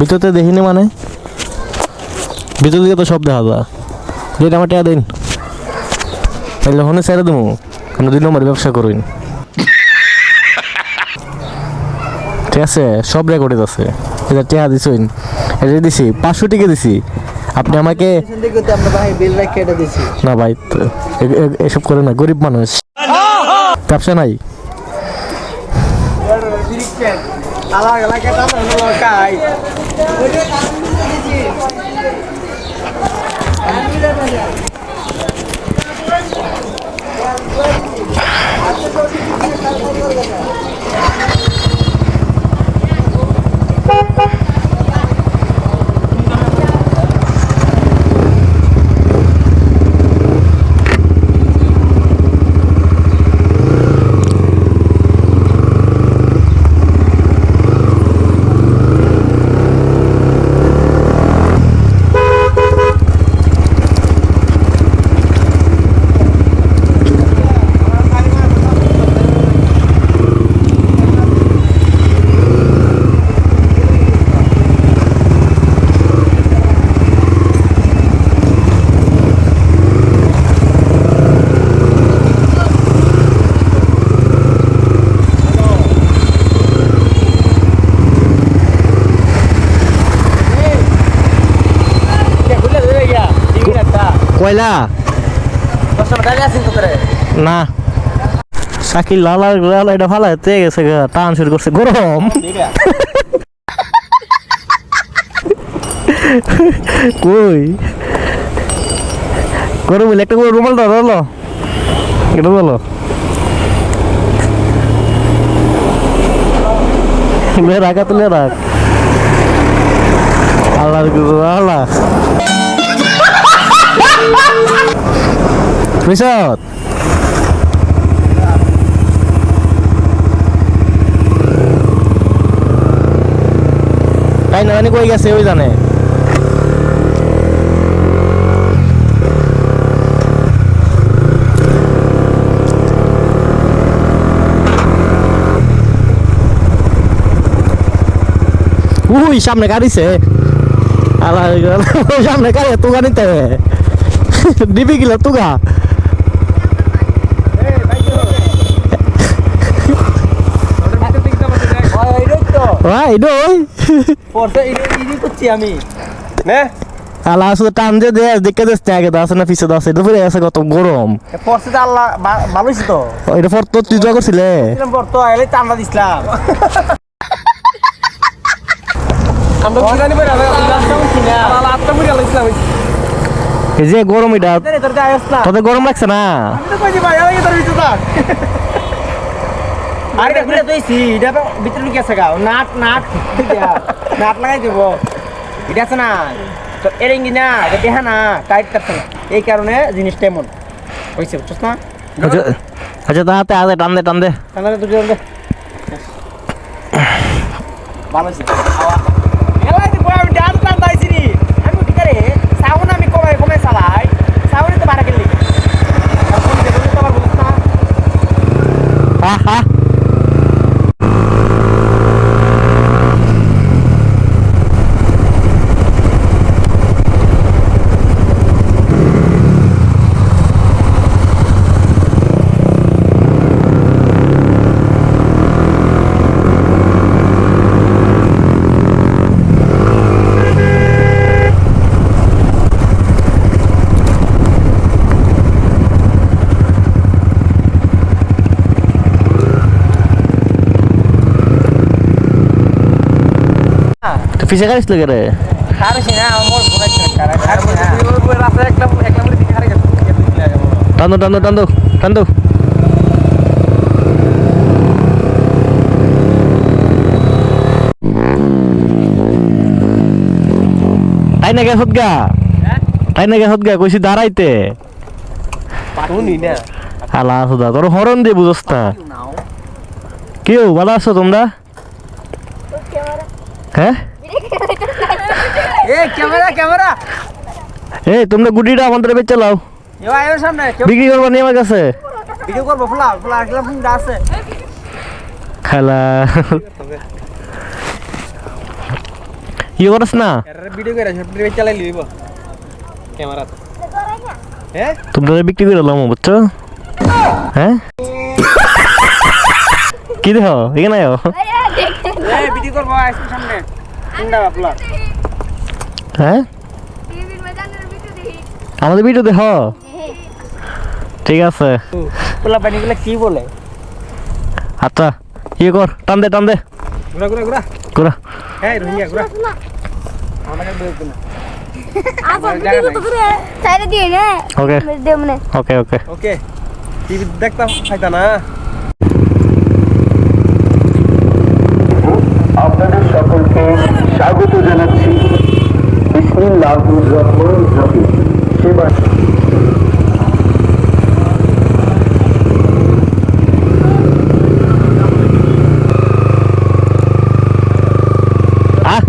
ভিতরতে দেখিনি মানে? ভিতর দিকে তো সব দেখা যায়। আমার টাকা দিন। তাহলে হনে ছেড়ে দেবো আমরা দুই নম্বর ব্যবসা করুন। ঠিক আছে, সব রেকর্ডে আছে। এটা টেহা দিছইন। এটা দিছি, পাঁচশো টিকে দিছি। আপনি আমাকে না ভাই এসব করে না, গরিব মানুষ। ব্যবসা নাই। আলাদা এলাকা টানা কাই কয়লা না। সাকিল লালা লালা এটা ভালো তে গেছে টান শুরু করছে, গরম। কই? গরম একটা রুমাল দাও এটা বলো। রাখা তুলে রাখ আল্লাহ আল্লাহ রিসত তাই না জানি কই গেছে, ওই জানে। উই সামনে গাড়িছে। আল্লাহ সামনে গাড়ি, তুগা নিতে। দিবি গিলা তুগা। ভাই ডই পড়তে ইনি করছি আমি। আল্লাহ আসলে টান দিয়ে দে দেখে দেশ আগে না পিছে তো আছে এটা পরে আছে কত গরম। পড়তে তো আল্লাহ ভালো হয়েছে তো। এটা পর তো তুই যা করছিলে? পড়তো দিছিলাম। আমরা কি জানি ভাই আল্লাহ আটটা মুড়ি আলাইছিলাম এই যে গরম এটা তোদের গরম লাগছে না? আমি তো কইছি ভাই আলাই তোর ভিতর থাক। আরে খুলে তুইছি এটা তো ভিতরে লুকিয়ে আছে গাও নাট নাট নাট লাগাই দেব। এটা আছে না তো এরেঙ্গি না এটা দেহা না টাইট করছে না এই কারণে জিনিসটা এমন। হয়েছে বুঝছিস না? আচ্ছা আচ্ছা তাহাতে আদে টান দে টান দে। দে ভালো হাওয়া এলাই দিব আমি ডান্স টান পাইছি নি আমি ঠিক আছে সাউন্ড আমি কমাই কমাই চালাই সাউন্ড তো বাড়া গেলি এখন দেখুন তো আবার বুঝছ না হা হা তো পিছে গাড়িস লাগে রে খারছি না আমার মনে হচ্ছে খারাপ খারছি না রাস্তায় একটা একটা করে দিকে হারে গেছে টান দো টান দো টান দো টান দো তাই না গে? হতগা তাই না গে? হতগা কইছি দাঁড়াইতে। আলা সুদা তোর হরন দিয়ে বুঝস না কেউ ভালো আছো তোমরা? হ্যাঁ? এ ক্যামেরা ক্যামেরা। এই তোমরা গুটিটা আমাদের বেচ চালাও। এ আয়ো সামনে বিক্রি করবা নিয়ে আমার কাছে? ভিডিও করব ফলা ফলা আসলে ফোন আছে। খালা। কি করস না? ভিডিও করে সব ভিডিও চালাই লিব ক্যামেরা হ্যাঁ তোমরা বিক্রি করে দিলাম বুঝছ? হ্যাঁ? কি দেহ এখানে আয়। ভিডিও করব আইসক্রিম সামনে। বাপলা হ্যাঁ? আমাদের ভিডিও দেহ ঠিক আছে। পোলা পানিগুলো কি বলে? আচ্ছা ইয়ে কর টান দে টান দে। ঘুরা ঘুরা ঘুরা। করা হ্যাঁ রোহিঙ্গা ঘুরা। আমাকে দিয়ে নে ওকে ওকে ওকে ওকে টিভি দেখতাম ফাইতা না বিসমিল্লাহুর রহমান রহিম সেবা Ah.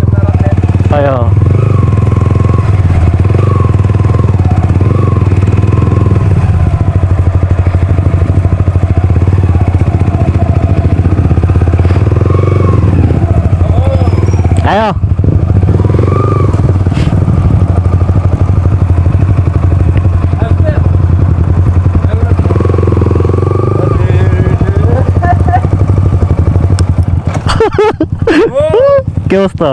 Ayo. কি অবস্থা?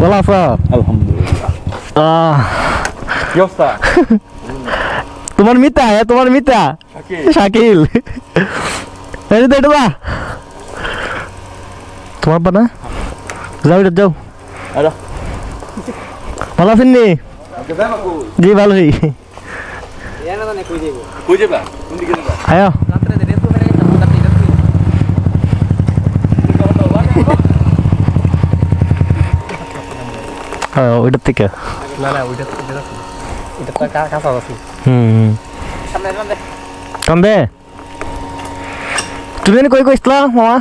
ভালো আছো? আহ, কি অবস্থা? তোমার মিতা হ্যাঁ তোমার মিতা। শাকিল। এই যে এটা তোমার বা না? যাও এটা যাও। ভালো আছেন নি? জি ভালোই। এনা জানে কই দেব কই যাবা কোন দিকে যাবা আয়ো রাত্রে দেরে তো মেরে গেছে মোটা পিটা তুই হ্যাঁ ওইটার থেকে। না না ওইটা এটা এটা তো কা কাঁচা আছে হুম কান্দে? তুমি জানি কই কইছিলা মামা?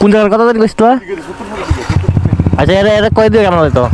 কোন জায়গার কথা জানি কইছিলা? আচ্ছা এটা এটা কই দিয়ে কেমন হইতো?